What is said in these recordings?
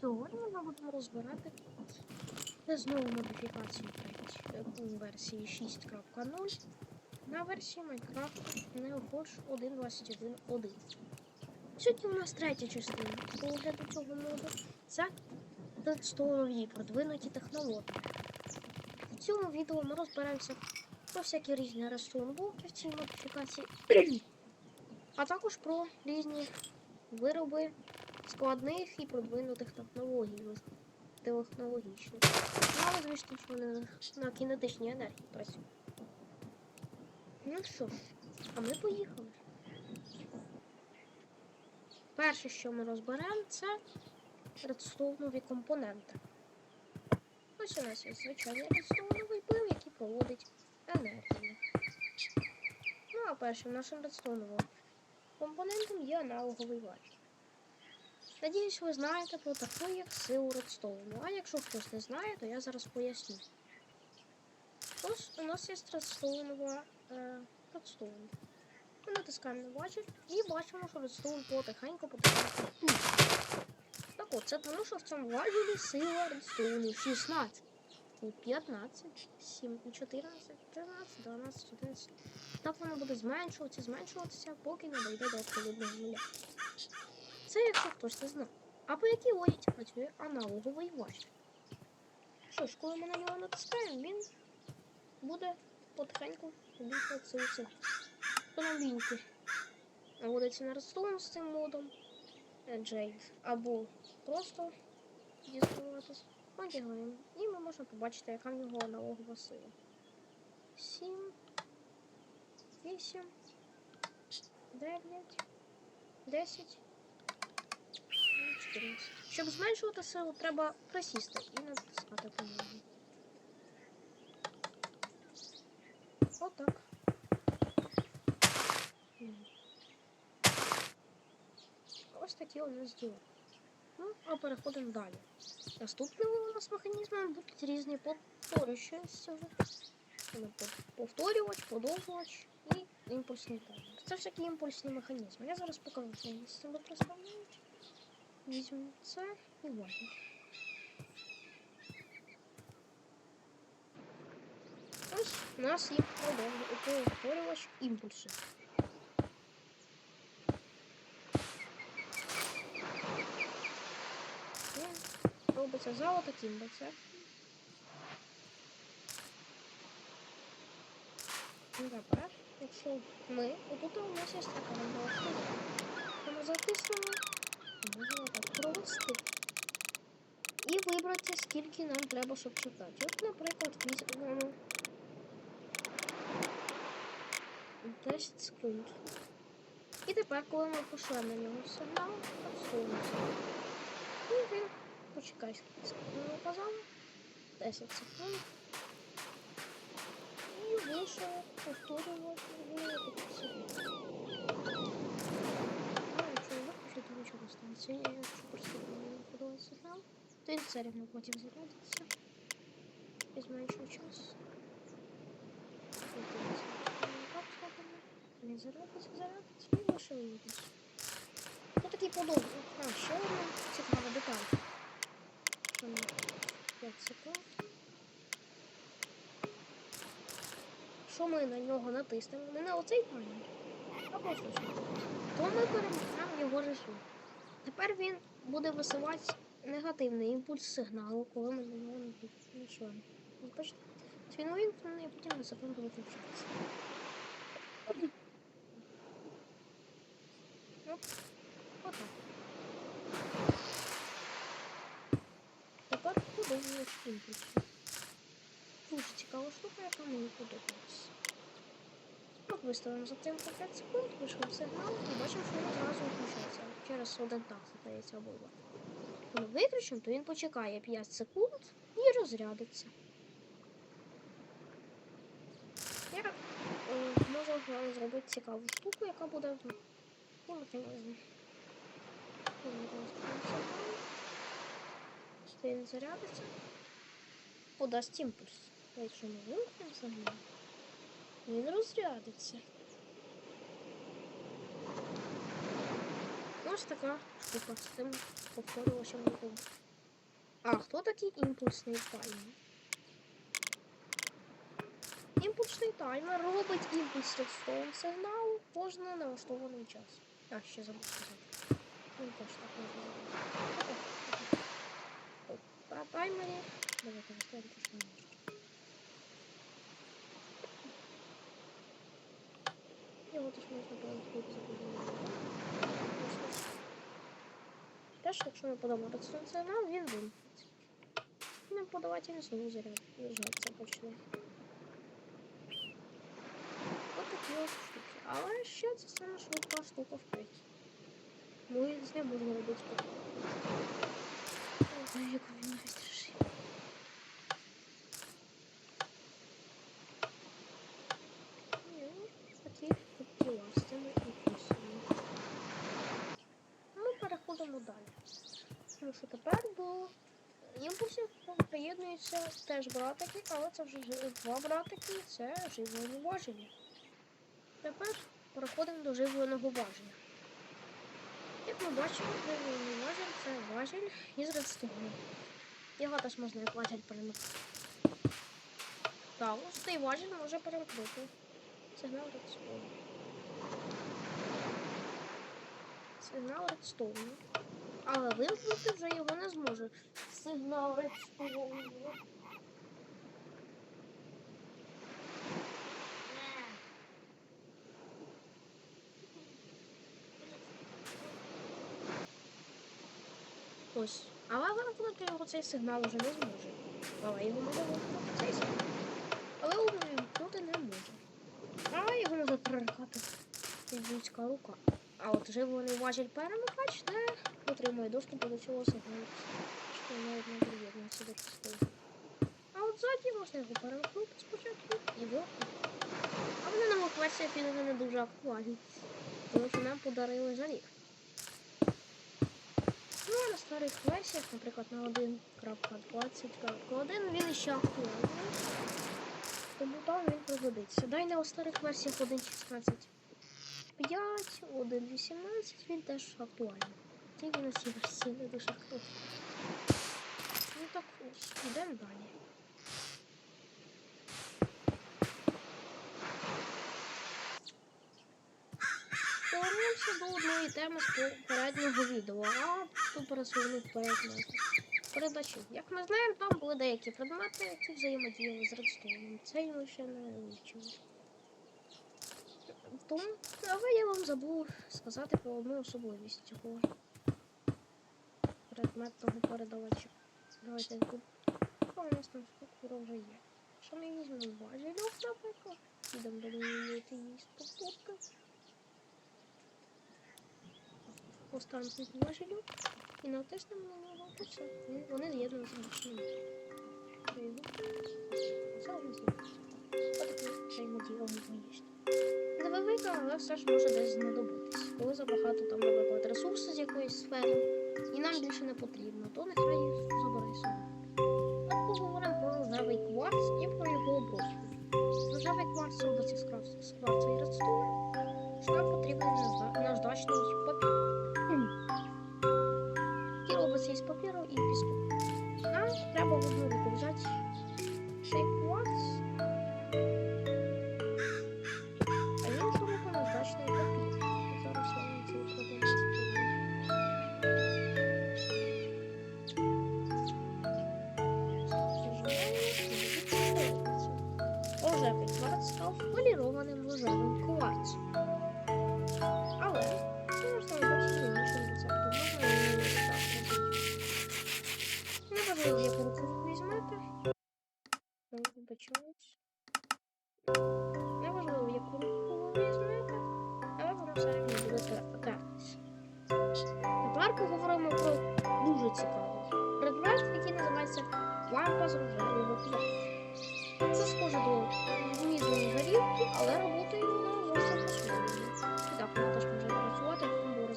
Сьогодні ми будемо розбирати знову модифікацію третій- версії 6.0 на версії Minecraft NeoForge 1.21.1. Сьогодні у нас третя частина огляду цього моду. Це редстоунові продвинуті технології. В цьому відео ми розберемося про всякі різні редстоун-блоки в цій модифікації, а також про різні вироби складних і продвинутих технологій, технологічних. Ну, Але, звісно, вони на кінетичній енергії працюють. Ну що ж, а ми поїхали. Перше, що ми розберемо, це редстоунові компоненти. Ось у нас є звичайний редстоуновий пил, який проводить енергію. Ну а першим нашим редстоуновим компонентом є аналоговий важіль. Надіюсь, ви знаєте про таку як силу редстоуну. А якщо хтось не знає, то я зараз поясню. Ось у нас є редстоунова е, редстоун. Ми натискаємо на важіль і бачимо, що редстоун потихеньку потихеньку. Так от, це тому, що в цьому важілі сила редстоуну 16. І 15, 7, 14, 13, 12, 11. Так воно буде зменшуватися, зменшуватися, поки не дійде до абсолютного нуля. Це якщо хтось не знав. А по якій логіці працює аналоговий важіль? Що ж, коли ми на нього натискаємо, він буде потихеньку цих. Хто нам ліньки наводиться на redstone з цим модом Джейд, або просто дізнаватись, одягаємо. І ми можемо побачити, яка в нього аналогова сила. 7, 8, 9, 10, 14. Щоб зменшувати силу, треба присісти і натискати по ньому. Отак. Ось такі у нас діла. Ну, а переходимо далі. Наступними у нас механізмами будуть різні повторюючі з цього. Повторювач, подовжувач і імпульсний таймер. Це всякі імпульсні механізми. Я зараз покажу, що вони з цим розповідають. Візьмемо це і важно. Ось у нас є продовжувач, імпульсу. Робиться за таким рецептом. Тепер, якщо ми, отут у нас є така штука. Ми затиснемо, так провести. І вибрати, скільки нам треба, щоб чекати. От, наприклад, візьмемо 10 секунд. І тепер, коли ми пошлемо на нього сигнал, відсунемося. І він почекай, скільки ми казали. 10 секунд. І вийшов повторювати собі. А якщо я виключу, то нічого. Я просто не сигнал, то він все рівно потім зарядиться. І зменшив час. Він зарядиться, зарядиться і лише виїдеться. Ну такий подобний. А, ще одна цікава деталь. Що ми 5 секунд. Що ми на нього натиснемо, не на оцей камінь, а просто то ми перемикаємо його ресурс. Тепер він буде висилати негативний імпульс сигналу, коли ми нього натиснемо. Бачите? Він увімкнений, а потім на секунду виключається. Ну, отак. Тепер подивимось імпульс. Дуже цікава штука, яка мені подобається. Виставимо затримку 5 секунд, вийшов сигнал і бачимо, що він одразу виключається. Через один так здається обидва. Коли виключимо, то він почекає 5 секунд і розрядиться. Я е, можу зробити цікаву штуку, яка буде в і механізм. Він зарядиться, подасть імпульс. Якщо ми вимкнемо сигнал, він розрядиться. Ось така штука з цим повторювачем виходить. А хто такий імпульсний таймер? Імпульсний таймер робить імпульс редстоун сигналу кожен налаштований час. А, ще забув сказати. Ну, теж так зробити. О, Про таймері. Давайте розглянемо, що не можна. Його теж можна перемкнути за Теж, якщо подамо редстоун сигнал, він вимкнеться. Не подавати він знову заряд. Заряджатися почне. Ось такі ось штуки. Але ще це саме швидка штука в петі. Ми з ним можна робити спокійно. Ой, як він навіть рішив. Ні, ну, такі діла з цими імпульсами. Ми переходимо далі. Тому що тепер до імпульсів приєднуються теж братики, але це вже два братики, це живлені важелі. Тепер переходимо до живленого важеля. Як ми бачимо, живлений важіль це важіль із редстоуну. Його теж можна як важіль перемикати. Так, ось цей важіль може перемкнути сигнал редстоуну. Сигнал редстоуну. Але вимкнути вже його не зможе. Сигнал редстоуну. Ось. Але вимкнути його цей сигнал вже не зможе. Але його може вимкнути цей сигнал. Але вимкнути не може. А його може переркати людська рука. А от живлений важіль перемикач не отримує доступу до цього сигналу. Що навіть не приєднується до частини. А от ззаді можна його перемкнути спочатку і вимкнути. А вони на моїх версіях він не дуже актуальні. Тому що нам подарили жалів. Ну, а на старих версіях, наприклад, на 1.20.1 він ще актуальний. Тому там він пригодиться. Дай на старих версіях 1.16. 5, 1.18 він теж актуальний. Тільки на цій версії не дуже. Ну так йдемо далі. Повернемося до одної теми з попереднього відео, а тут пересувну предмети. Передачі. Як ми знаємо, там були деякі предмети, які взаємодіяли з редстоуном. Це ми ще не вивчили. Тому, але я вам забув сказати про одну особливість цього предметного передавача. Давайте тут. О, у нас там структура вже є. Що ми візьмемо важелюк, наприклад. Підемо до лінії її структурки. Поставимо тут важелюк і натиснемо на нього все. Вони з'єднуються з машиною. Це. Невелика, але все ж може десь знадобитись. Коли забагато там, наприклад, ресурси з якоїсь сфери, і нам більше не потрібно, то нехай забере собі. Так поговоримо про рожевий кварц і про його обробку. Рожевий кварц робиться з кварц- з і редстоуну, що нам потрібен наждачний став полірованим рожевим кварцем. Але можна робити іншим рецептом. Можна і не. Неважливо, яку руку візьмете. Неважливо, яку руку ви візьмете, але воно все рівно буде тер- Тепер поговоримо про дуже цікавий предмет, який називається лампа з рожевого. Це схоже до але роботи вона зовсім так, вона теж може працювати в комбо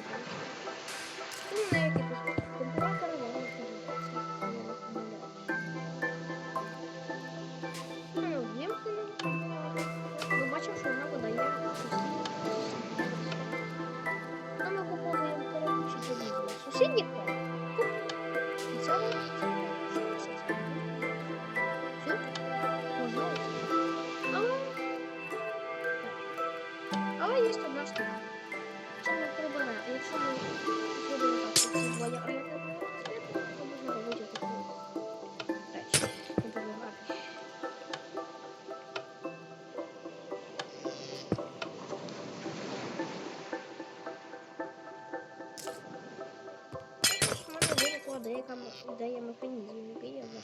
виду. Ну, виникла деяка м- ідея який я за.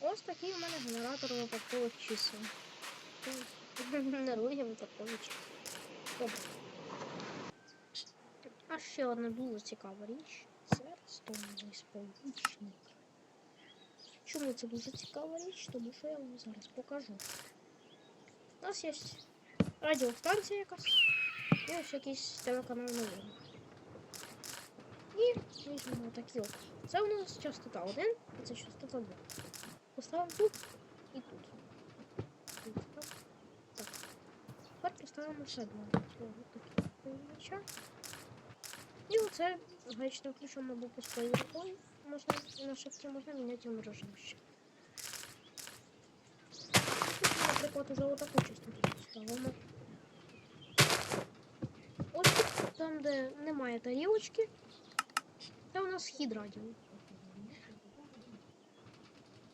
Ось такий у мене генератор випадкових чисел. Генерує випадкові. Добре. А ще одна дуже цікава річ. Це ростовий сполучник. Чому це дуже цікава річ? Тому що я вам зараз покажу. У нас є радіостанція якась. І ось якийсь телеканал новин. І візьмемо такі от. Це у нас частота 1, а це частота 2. Поставимо тут і тут. Так. Тепер поставимо ще два. Приймача. І оце гаечним ключом або пустою рукою. Можна на шифті можна міняти режим ще. Наприклад, уже отаку частоту поставимо. Ось там, де немає тарілочки, це у нас хід радіо.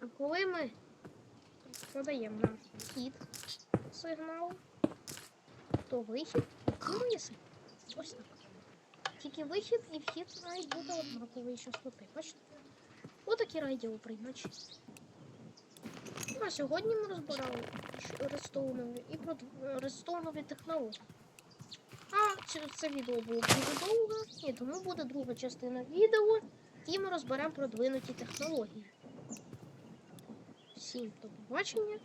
А коли ми подаємо на хід сигнал, то вихід відкинується. Ось так. Тільки вихід і вхід мають бути однакової частоти. Бачите? Отакі радіоприймачі. А сьогодні ми розбирали редстоунові і про редстоунові технології. А це відео було дуже довго, і тому буде друга частина відео, і ми розберемо продвинуті технології. Всім до побачення,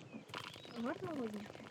гарного дня!